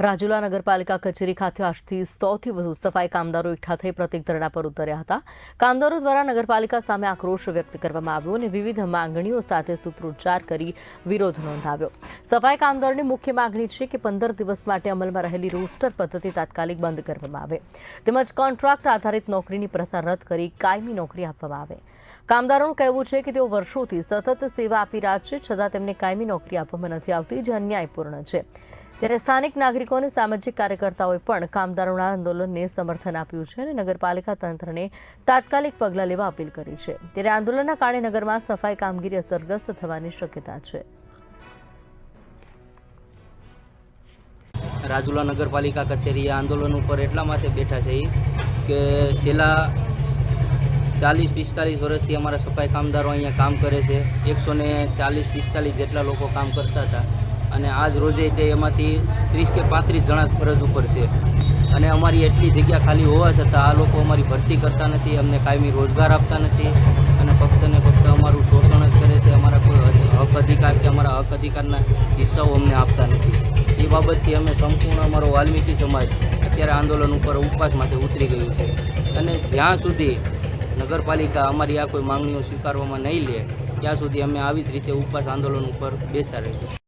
રાજુલા નગરપાલિકા કચેરી ખાતે આજથી સૌથી વધુ સફાઈ કામદારો એકઠા થઈ પ્રતિક ધરણા પર ઉતર્યા હતા. કામદારો દ્વારા નગરપાલિકા સામે આક્રોશ વ્યક્ત કરવામાં આવ્યો અને વિવિધ માંગણીઓ સાથે સૂત્રોચ્ચાર કરી વિરોધ નોંધાવ્યો. સફાઈ કામદારોની મુખ્ય માંગણી છે કે પંદર દિવસ માટે અમલમાં રહેલી રોસ્ટર પદ્ધતિ તાત્કાલિક બંધ કરવામાં આવે. તેમજ કોન્ટ્રાક્ટ આધારિત નોકરીની પ્રથા રદ કરી કાયમી નોકરી આપવામાં આવે. કામદારોનું કહેવું છે કે તેઓ વર્ષોથી સતત સેવા આપી રહ્યા છે છતાં તેમને કાયમી નોકરી આપવામાં નથી આવતી, જે અન્યાયપૂર્ણ છે. ત્યારે સ્થાનિક નાગરિકો અને સામાજિક કાર્યકર્તાઓએ પણ કામદારોના આંદોલનને સમર્થન આપ્યું છે અને નગરપાલિકા તંત્રને તાત્કાલિક પગલાં લેવા અપીલ કરી છે. ત્યારે આંદોલનના કારણે નગરમાં સફાઈ કામગીરી અસરગ્રસ્ત થવાની શક્યતા છે. રાજુલા નગરપાલિકા કચેરી આંદોલન ઉપર એટલા માટે બેઠા છે કે છેલ્લા ચાલીસ પિસ્તાલીસ વર્ષથી અમારા સફાઈ કામદારો અહીંયા કામ કરે છે. એકસો ને ચાલીસ પિસ્તાલીસ જેટલા લોકો કામ કરતા હતા. અને આજ રોજે તે એમાંથી ત્રીસ કે પાંત્રીસ જણા ફરજ ઉપર છે. અને અમારી એટલી જગ્યા ખાલી હોવા છતાં આ લોકો અમારી ભરતી કરતા નથી, અમને કાયમી રોજગાર આપતા નથી અને ફક્ત ને ફક્ત અમારું શોષણ જ કરે છે, અમારા કોઈ હક અધિકાર કે અમારા હક અધિકારના હિસ્સાઓ અમને આપતા નથી. એ બાબતથી અમે સંપૂર્ણ અમારો વાલ્મીકી સમાજ અત્યારે આંદોલન ઉપર ઉપવાસ માટે ઉતરી ગયું છે. અને જ્યાં સુધી નગરપાલિકા અમારી આ કોઈ માંગણીઓ સ્વીકારવામાં નહીં લે, ત્યાં સુધી અમે આવી જ રીતે ઉપવાસ આંદોલન ઉપર બેસતા રહીશું.